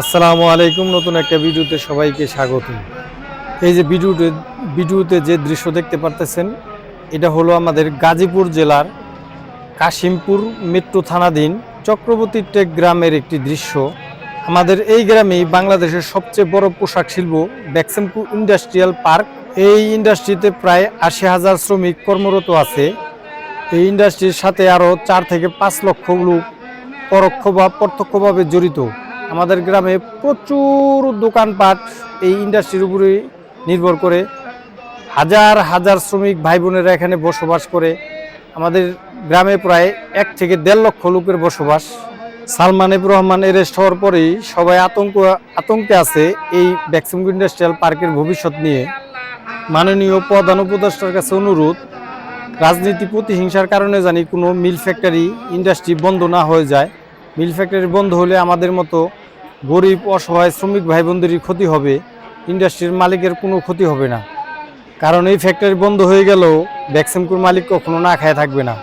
আসসালামু আলাইকুম। নতুন একটা ভিডিওতে সবাইকে স্বাগত এই যে ভিডিওতে ভিডিওতে যে দৃশ্য দেখতে পারতেছেন, এটা হলো আমাদের গাজীপুর জেলার কাশিমপুর মেট্রো থানাধীন চক্রবর্তী টেক গ্রামের একটি দৃশ্য। আমাদের এই গ্রামেই বাংলাদেশের সবচেয়ে বড় পোশাক শিল্প ব্যাকসেমপু ইন্ডাস্ট্রিয়াল পার্ক। এই ইন্ডাস্ট্রিতে প্রায় আশি হাজার শ্রমিক কর্মরত আছে। এই ইন্ডাস্ট্রির সাথে আরও চার থেকে পাঁচ লক্ষ লোক পরোক্ষ বা প্রত্যক্ষভাবে জড়িত। আমাদের গ্রামে প্রচুর দোকানপাট এই ইন্ডাস্ট্রির উপরে নির্ভর করে। হাজার হাজার শ্রমিক ভাই বোনেরা এখানে বসবাস করে। আমাদের গ্রামে প্রায় এক থেকে দেড় লক্ষ লোকের বসবাস। সালমান এব রহমান এরেস্ট হওয়ার পরেই সবাই আতঙ্ক, আতঙ্কে আছে এই ভ্যাকসিম ইন্ডাস্ট্রিয়াল পার্কের ভবিষ্যৎ নিয়ে। মাননীয় প্রধান উপদেষ্টার কাছে অনুরোধ, রাজনীতি প্রতিহিংসার কারণে জানি কোনো মিল ফ্যাক্টরি ইন্ডাস্ট্রি বন্ধ না হয়ে যায়। মিল ফ্যাক্টরি বন্ধ হলে আমাদের মতো গরিব, অসহায়, শ্রমিক ভাই বোনদেরই ক্ষতি হবে। ইন্ডাস্ট্রির মালিকের কোনো ক্ষতি হবে না। কারণ এই ফ্যাক্টরি বন্ধ হয়ে গেলেও ভ্যাকসিমকুর মালিক কখনো না খায় থাকবে না।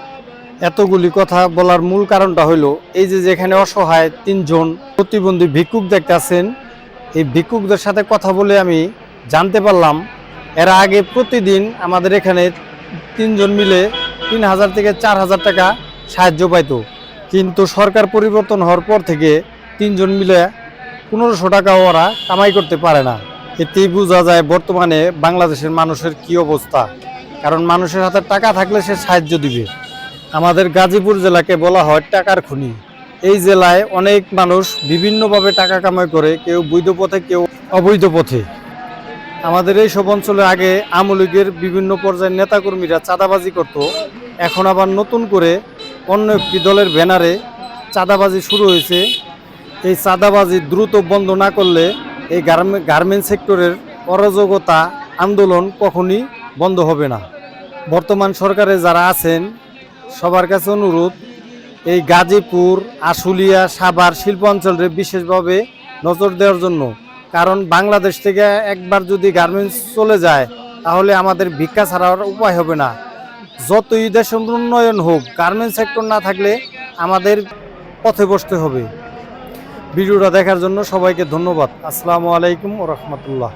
এতগুলি কথা বলার মূল কারণটা হলো এই যে যেখানে অসহায় তিনজন প্রতিবন্ধী ভিক্ষুক দেখতেছেন এই ভিক্ষুকদের সাথে কথা বলে আমি জানতে পারলাম, এরা আগে প্রতিদিন আমাদের এখানে তিনজন মিলে তিন হাজার থেকে চার হাজার টাকা সাহায্য পাইতো। কিন্তু সরকার পরিবর্তন হওয়ার পর থেকে তিনজন মিলে পনেরোশো টাকা ওরা কামাই করতে পারে না। এতেই বোঝা যায় বর্তমানে বাংলাদেশের মানুষের কি অবস্থা। কারণ মানুষের হাতে টাকা থাকলে সে সাহায্য দিবে। আমাদের গাজীপুর জেলাকে বলা হয় টাকার খনি। এই জেলায় অনেক মানুষ বিভিন্নভাবে টাকা কামাই করে, কেউ বৈধ পথে, কেউ অবৈধ পথে। আমাদের এই সব অঞ্চলে আগে আমলিগের বিভিন্ন পর্যায়ের নেতাকর্মীরা চাঁদাবাজি করত। এখন আবার নতুন করে অন্য একটি দলের ব্যানারে চাঁদাবাজি শুরু হয়েছে। এই চাঁদাবাজি দ্রুত বন্ধ না করলে এই গার্মেন্ট সেক্টরের অরাজকতা আন্দোলন কখনই বন্ধ হবে না। বর্তমান সরকারে যারা আছেন, সবার কাছে অনুরোধ, এই গাজীপুর, আশুলিয়া, সাভার শিল্পাঞ্চলে বিশেষভাবে নজর দেওয়ার জন্য। কারণ বাংলাদেশ থেকে একবার যদি গার্মেন্টস চলে যায়, তাহলে আমাদের ভিক্ষা ছাড়ার উপায় হবে না। যতই দেশ উন্নয়ন হোক গার্মেন্টস সেক্টর না থাকলে আমাদের পথে বসতে হবে। ভিডিওটা দেখার জন্য সবাইকে ধন্যবাদ। আসসালামু আলাইকুম রহমতুল্লাহ।